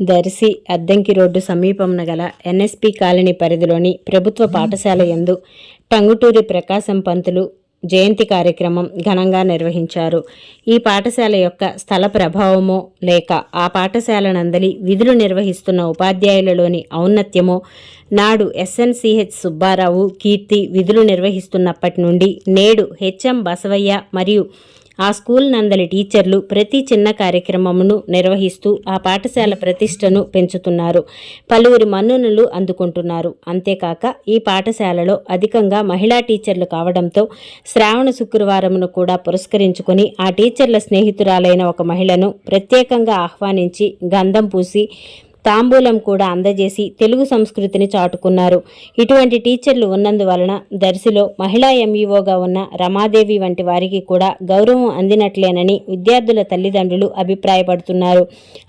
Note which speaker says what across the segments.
Speaker 1: Darsi Addanki road సమీపమున గల NSP colony పరిధిలోని ప్రభుత్వ పాఠశాల యందు టంగుటూరి ప్రకాశం పంతులు జయంతి కార్యక్రమం ఘనంగా నిర్వహించారు. ఈ పాఠశాల యొక్క స్థల ప్రభావమో లేక ఆ పాఠశాల నందలి విధులు నిర్వహిస్తున్న ఉపాధ్యాయులలోని ఔన్నత్యమో నాడు ఎస్ఎన్సిహెచ్ సుబ్బారావు కీర్తి విధులు నిర్వహిస్తున్నప్పటి నుండి నేడు హెచ్ఎం బసవయ్య మరియు ఆ స్కూల్ నందలి టీచర్లు ప్రతి చిన్న కార్యక్రమమును నిర్వహిస్తూ ఆ పాఠశాల ప్రతిష్టను పెంచుతున్నారు. పలువురి మన్నునులు అందుకుంటున్నారు. అంతేకాక ఈ పాఠశాలలో అధికంగా మహిళా టీచర్లు కావడంతో శ్రావణ శుక్రవారమును కూడా పురస్కరించుకొని ఆ టీచర్ల స్నేహితురాలైన ఒక మహిళను ప్రత్యేకంగా ఆహ్వానించి గంధం పూసి తాంబూలం కూడా అందజేసి తెలుగు సంస్కృతిని చాటుకున్నారు. ఇటువంటి టీచర్లు ఉన్నందువలన దర్శిలో మహిళా ఎంఈఓగా ఉన్న రమాదేవి వంటి వారికి కూడా గౌరవం అందినట్లేనని విద్యార్థుల తల్లిదండ్రులు అభిప్రాయపడుతున్నారు.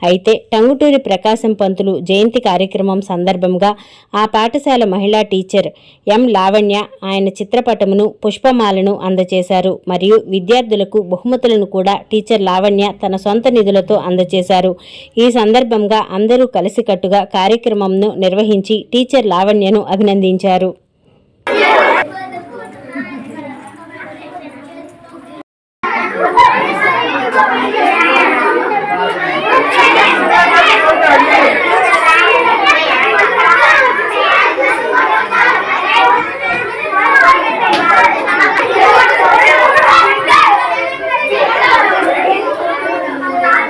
Speaker 1: అయితే టంగుటూరి ప్రకాశం పంతులు జయంతి కార్యక్రమం సందర్భంగా ఆ పాఠశాల మహిళా టీచర్ ఎం లావణ్య ఆయన చిత్రపటమును పుష్పమాలను అందజేశారు. మరియు విద్యార్థులకు బహుమతులను కూడా టీచర్ లావణ్య తన సొంత నిధులతో అందజేశారు. ఈ సందర్భంగా అందరూ కలిసికట్టుగా కార్యక్రమంను నిర్వహించి టీచర్ లావణ్యను అభినందించారు.